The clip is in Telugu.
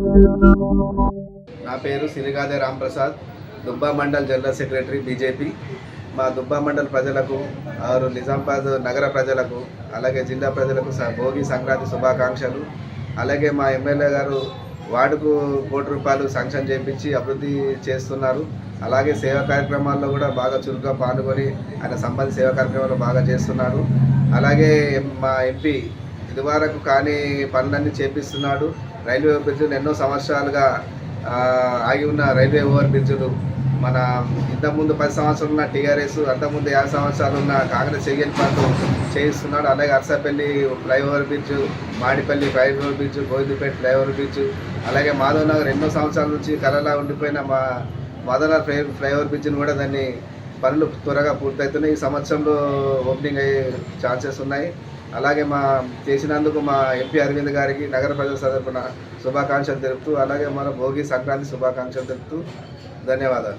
నా పేరు Sirigade Ramprasad Dubba mandal general secretary BJP. మా దుబ్బా మండల్ ప్రజలకు ఆరు నిజామాబాద్ నగర ప్రజలకు అలాగే జిల్లా ప్రజలకు స- భోగి సంక్రాంతి శుభాకాంక్షలు. అలాగే మా ఎమ్మెల్యే గారు వార్డుకు కోటి రూపాయలు శాంక్షన్ చేయించి అభివృద్ధి చేస్తున్నారు. అలాగే సేవా కార్యక్రమాల్లో కూడా బాగా చురుగ్గా పాల్గొని ఆయన సంబంధిత సేవా కార్యక్రమాలు బాగా చేస్తున్నారు. అలాగే మా ఎంపీ ఇదివరకు కానీ పనులన్నీ చేపిస్తున్నాడు. రైల్వే బ్రిడ్జ్లు ఎన్నో సంవత్సరాలుగా ఆగి ఉన్న రైల్వే ఓవర్ బ్రిడ్జ్లు. మన ఇంతకుముందు పది సంవత్సరాలు ఉన్న టీఆర్ఎస్ అంతకుముందు యాభై సంవత్సరాలు ఉన్న కాంగ్రెస్ చెయ్యని పనులు చేయిస్తున్నాడు. అలాగే Arasapalli flyover bridge Madipalli flyover bridge Govindapeta flyover bridge అలాగే మాధవ్ నగర్ ఎన్నో సంవత్సరాల నుంచి కలలా ఉండిపోయిన మా మాధవ్ ఫ్లై ఫ్లైఓవర్ బ్రిడ్జ్ని కూడా దాన్ని పనులు త్వరగా పూర్తవుతున్నాయి. ఈ సంవత్సరంలో ఓపెనింగ్ అయ్యే ఛాన్సెస్ ఉన్నాయి. అలాగే మా చేసినందుకు మా ఎంపీ అరవింద్ గారికి నగర ప్రజల తరపున శుభాకాంక్షలు తెలుపుతూ అలాగే మన భోగి సంక్రాంతి శుభాకాంక్షలు తెలుపుతూ ధన్యవాదాలు.